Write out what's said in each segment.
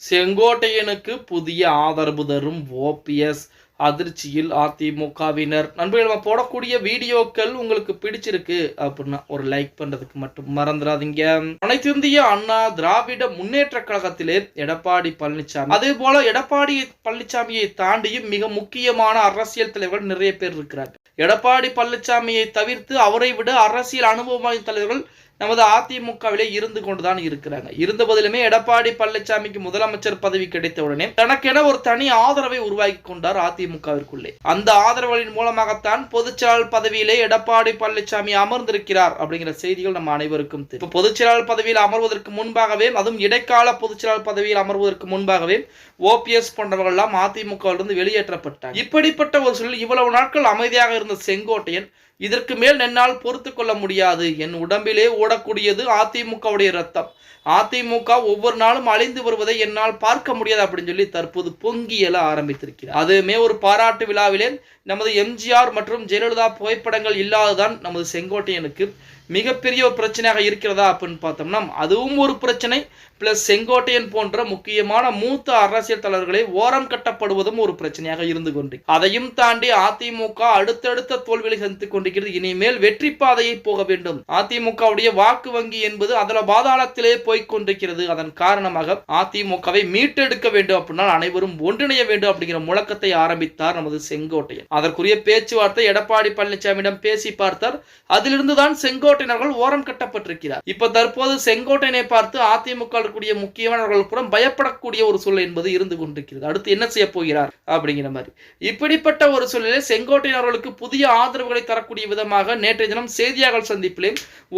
செங்கோட்டையனுக்கு புதிய ஆதரவு தரும் ஓபிஎஸ் அதிர்ச்சியில் அதிமுகவினர். நண்பர்கள் நம்ம போடக்கூடிய வீடியோக்கள் உங்களுக்கு பிடிச்சிருக்கு அப்படின்னா ஒரு லைக் பண்றதுக்கு மட்டும் மறந்துடாதீங்க. அனைத்து இந்திய அண்ணா திராவிட முன்னேற்ற கழகத்திலே எடப்பாடி பழனிசாமி. அதே போல எடப்பாடி பழனிசாமியை தாண்டியும் மிக முக்கியமான அரசியல் தலைவர்கள் நிறைய பேர் இருக்கிறார் எடப்பாடி பழனிசாமியை தவிர்த்து அவரை விட அரசியல் அனுபவமான தலைவர்கள் நமது அதிமுகவிலே இருந்து கொண்டுதான் இருக்கிறாங்க. இருந்த போதிலுமே எடப்பாடி பழனிசாமிக்கு முதலமைச்சர் பதவி கிடைத்த உடனே தனக்கென ஒரு தனி ஆதரவை உருவாக்கி கொண்டார் அதிமுகவிற்குள்ளே. அந்த ஆதரவுகளின் மூலமாகத்தான் பொதுச்செயலாளர் பதவியிலே எடப்பாடி பழனிசாமி அமர்ந்திருக்கிறார் அப்படிங்கிற செய்திகள் நம்ம அனைவருக்கும் தெரியும். பொதுச்செயலாளர் பதவியில் அமர்வதற்கு முன்பாகவே அதுவும் இடைக்கால பொதுச்செயலாளர் பதவியில் அமர்வதற்கு முன்பாகவே ஓபிஎஸ் போன்றவர்கள் எல்லாம் அதிமுகவிலிருந்து வெளியேற்றப்பட்டார் இப்படிப்பட்ட ஒரு சூழல் இவ்வளவு நாட்கள் அமைதியாக இருந்த செங்கோட்டையன் இதற்கு மேல் என்னால் பொறுத்து கொள்ள முடியாது. என் உடம்பிலே ஓடக்கூடியது அதிமுகவுடைய ரத்தம் அதிமுக ஒவ்வொரு நாளும் அழிந்து வருவதை என்னால் பார்க்க முடியாது அப்படின்னு சொல்லி தற்போது பொங்கி எழ ஆரம்பித்திருக்கிறார். அதுமே ஒரு பாராட்டு விழாவிலே நமது எம்ஜிஆர் மற்றும் ஜெயலலிதா புகைப்படங்கள் இல்லாததான் நமது செங்கோட்டையனுக்கு மிகப்பெரிய ஒரு பிரச்சனையாக இருக்கிறதா அப்படின்னு பார்த்தோம்னா அதுவும் ஒரு பிரச்சனை. பிளஸ் செங்கோட்டையன் போன்ற முக்கியமான மூத்த அரசியல் தலைவர்களை ஓரம் கட்டப்படுவதும் ஒரு பிரச்சனையாக இருந்து கொண்டு அதையும் தாண்டி அதிமுக அடுத்தடுத்த தோல்விகளை சந்தித்துக் கொண்டிருக்கிறது. இனிமேல் வெற்றி பாதையை போக வேண்டும். அதிமுகவுடைய வாக்கு வங்கி என்பது அதில் பாதாளத்திலே போய்க் கொண்டிருக்கிறது. அதன் காரணமாக அதிமுகவை மீட்டெடுக்க வேண்டும் அப்படின்னா அனைவரும் ஒன்றிணைய வேண்டும் அப்படிங்கிற முழக்கத்தை ஆரம்பித்தார் நமது செங்கோட்டையன். அதற்குரிய பேச்சுவார்த்தை எடப்பாடி பழனிசாமியிடம் பேசி பார்த்தார் அதிலிருந்து தான் செங்கோட்டையினர்கள் ஓரம் கட்டப்பட்டிருக்கிறார். இப்ப தற்போது செங்கோட்டையினை பார்த்து அதிமுக கூடிய முக்கியமானவர்கள் கூட பயப்படக்கூடிய ஒரு சூழல் என்பது இருந்து கொண்டிருக்கிறது. அடுத்து என்ன செய்ய போகிறார் அப்படிங்கிற மாதிரி. இப்படிப்பட்ட ஒரு சூழலில் செங்கோட்டையினர்களுக்கு புதிய ஆதரவுகளை தரக்கூடிய விதமாக நேற்றைய தினம் செய்தியாளர் சந்திப்பிலே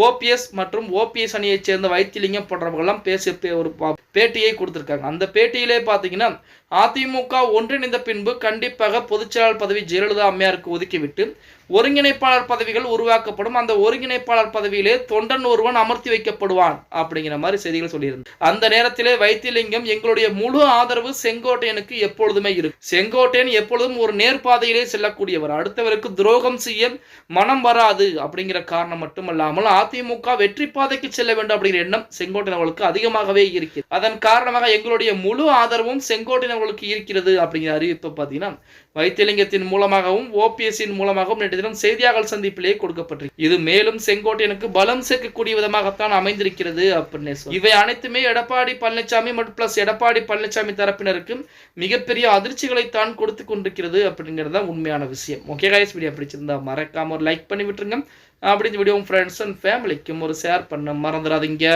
ஓபிஎஸ் மற்றும் ஓபிஎஸ் அணியைச் சேர்ந்த வைத்திலிங்கம் போன்றவர்கள்லாம் பேசிய ஒரு பேட்டியை கொடுத்திருக்காங்க. அந்த பேட்டியிலே பார்த்தீங்கன்னா அதிமுக ஒன்றிணைந்த பின்பு கண்டிப்பாக பொதுச்செயலாளர் பதவி ஜெயலலிதா அம்மையாருக்கு ஒதுக்கிவிட்டு ஒருங்கிணைப்பாளர் பதவிகள் உருவாக்கப்படும். அந்த ஒருங்கிணைப்பாளர் பதவியிலே தொண்டன் ஒருவன் அமர்த்தி வைக்கப்படுவான் அப்படிங்கிற மாதிரி செய்திகள் சொல்லியிருந்தது அந்த நேரத்திலே வைத்தியலிங்கம் எங்களுடைய முழு ஆதரவு செங்கோட்டையனுக்கு எப்பொழுதுமே இருக்கு செங்கோட்டையன் எப்பொழுதும் ஒரு நேர்பாதையிலே செல்லக்கூடியவர். அடுத்தவருக்கு துரோகம் செய்ய மனம் வராது அப்படிங்கிற காரணம் மட்டுமல்லாமல் அதிமுக வெற்றி பாதைக்கு செல்ல வேண்டும் அப்படிங்கிற எண்ணம் செங்கோட்டையன் அவர்களுக்கு அதிகமாகவே இருக்கிறது. அதன் காரணமாக எங்களுடைய முழு ஆதரவும் செங்கோட்டையன் அவர்களுக்கு இருக்கிறது அப்படிங்கிற அறிவிப்பை பார்த்தீங்கன்னா வைத்தியலிங்கத்தின் மூலமாகவும் ஓபிஎஸ்ஸின் மூலமாகவும் நேற்று தினம் செய்தியாளர் சந்திப்பிலேயே கொடுக்கப்பட்டிருக்கு. இது மேலும் செங்கோட்டை செங்கோட்டையனுக்கு பலம் சேர்க்கக்கூடிய விதமாகத்தான் அமைந்திருக்கிறது அப்படின்னு சொல்லி இவை அனைத்துமே எடப்பாடி பழனிசாமி மற்றும் பிளஸ் எடப்பாடி பழனிசாமி தரப்பினருக்கு மிகப்பெரிய அதிர்ச்சிகளைத்தான் கொடுத்து கொண்டிருக்கிறது அப்படிங்கிறது தான் உண்மையான விஷயம். ஓகே கைஸ் வீடியோ பிடிச்சிருந்தா மறக்காம ஒரு லைக் பண்ணி விட்டுருங்க. அப்படி இந்த வீடியோ ஃப்ரெண்ட்ஸ் அண்ட் ஃபேமிலிக்கும் ஒரு ஷேர் பண்ண மறந்துடாதீங்க.